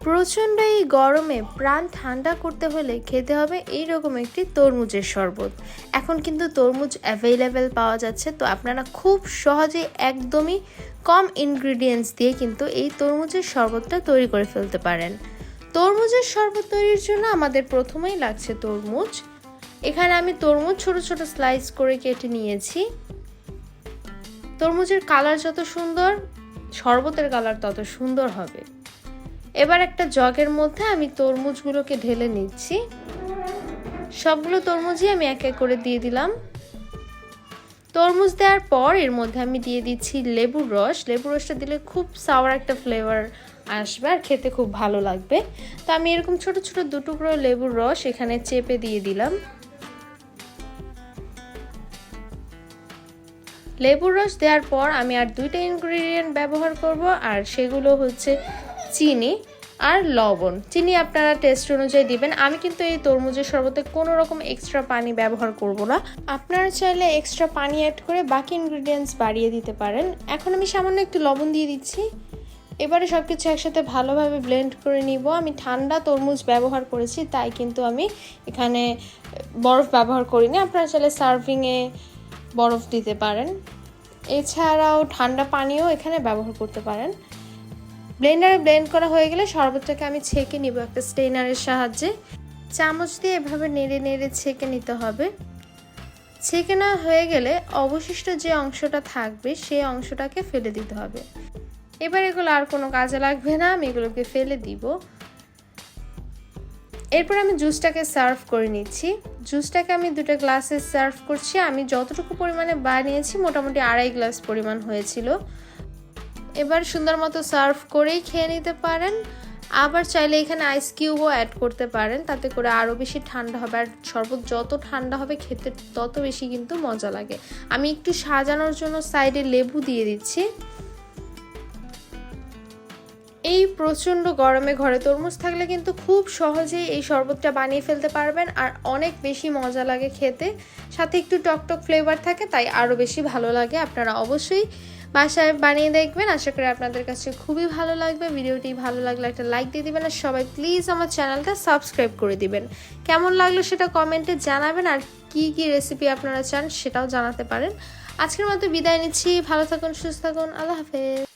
প্রচণ্ড এই গরমে প্রাণ ঠান্ডা করতে হলে খেতে হবে এই রকম একটি তরমুজের শরবত। এখন কিন্তু তরমুজ অ্যাভেলেবেল পাওয়া যাচ্ছে, তো আপনারা খুব সহজেই একদমই কম ইনগ্রিডিয়েন্টস দিয়ে কিন্তু এই তরমুজের শরবতটা তৈরি করে ফেলতে পারেন। তরমুজের শরবত তৈরির জন্য আমাদের প্রথমেই লাগছে তরমুজ। এখানে আমি তরমুজ ছোট ছোট স্লাইস করে কেটে নিয়েছি। তরমুজের কালার যত সুন্দর, শরবতের কালার তত সুন্দর হবে। এবার একটা জগের মধ্যে আমি তরমুজগুলোকে ঢেলে নিচ্ছি। সবগুলো তরমুজই আমি এক এক করে দিয়ে দিলাম। তরমুজ দেওয়ার পর এর মধ্যে আমি দিয়ে দিচ্ছি লেবুর রস। লেবুর রসটা দিলে খুব সাওয়ার একটা ফ্লেভার আসবে আর খেতে খুব ভালো লাগবে। তো আমি এরকম ছোট ছোট দুটুকরো লেবুর রস এখানে চেপে দিয়ে দিলাম। লেবুর রস দেওয়ার পর আমি আর দুইটা ইনগ্রিডিয়েন্ট ব্যবহার করব আর সেগুলো হচ্ছে চিনি আর লবণ। চিনি আপনারা টেস্ট অনুযায়ী দিবেন। আমি কিন্তু এই তরমুজের শরবতে কোনো রকম এক্সট্রা পানি ব্যবহার করব না। আপনারা চাইলে এক্সট্রা পানি অ্যাড করে বাকি ইনগ্রিডিয়েন্টস বাড়িয়ে দিতে পারেন। এখন আমি সামান্য একটু লবণ দিয়ে দিচ্ছি। এবারে সব কিছু একসাথে ভালোভাবে ব্লেন্ড করে নিব। আমি ঠান্ডা তরমুজ ব্যবহার করেছি, তাই কিন্তু আমি এখানে বরফ ব্যবহার করিনি। আপনারা চাইলে সার্ভিংয়ে বরফ দিতে পারেন। এছাড়াও ঠান্ডা পানিও এখানে ব্যবহার করতে পারেন। ব্লেন্ডারে ব্লেন্ড করা হয়ে গেলে শরবতটাকে আমি ছেঁকে নিব একটা স্টেনারের সাহায্যে। চামচ দিয়ে এভাবে নেড়ে নেড়ে ছেঁকে নিতে হবে। ছেঁকে নেওয়া হয়ে গেলে অবশিষ্ট যে অংশটা থাকবে সেই অংশটাকে ফেলে দিতে হবে। এবার এগুলো আর কোনো কাজে লাগবে না, আমি এগুলোকে ফেলে দিব। এরপর আমি জুসটাকে সার্ভ করে নিচ্ছি। জুসটাকে আমি দুটো গ্লাসে সার্ভ করছি। আমি যতটুকু পরিমাণে বানিয়েছি মোটামুটি আড়াই গ্লাস পরিমাণ হয়েছিল। এবার সুন্দর মতো সার্ভ করেই খেয়ে নিতে পারেন। আবার চাইলে এখানে আইস কিউবও অ্যাড করতে পারেন। তাতে করে আরও বেশি ঠান্ডা হবে। আর শরবত যত ঠান্ডা হবে, খেতে তত বেশি কিন্তু মজা লাগে। আমি একটু সাজানোর জন্য সাইডে লেবু দিয়ে দিচ্ছি। এই প্রচণ্ড গরমে ঘরে তরমুজ থাকলে কিন্তু খুব সহজেই এই শরবতটা বানিয়ে ফেলতে পারবেন। আর অনেক বেশি মজা লাগে খেতে। সাথে একটু টকটক ফ্লেভার থাকে, তাই আরও বেশি ভালো লাগে। আপনারা অবশ্যই বাসায় বানিয়ে দেখবেন। আশা করি আপনাদের কাছে খুবই ভালো লাগবে। ভিডিওটি ভালো লাগলে একটা লাইক দিয়ে দিবেন আর সবাই প্লিজ আমার চ্যানেলটা সাবস্ক্রাইব করে দিবেন। কেমন লাগল সেটা কমেন্টে জানাবেন আর কি কি রেসিপি আপনারা চান সেটাও জানাতে পারেন। আজকের মতো বিদায় নিচ্ছি। ভালো থাকুন, সুস্থ থাকুন। আল্লাহ হাফেজ।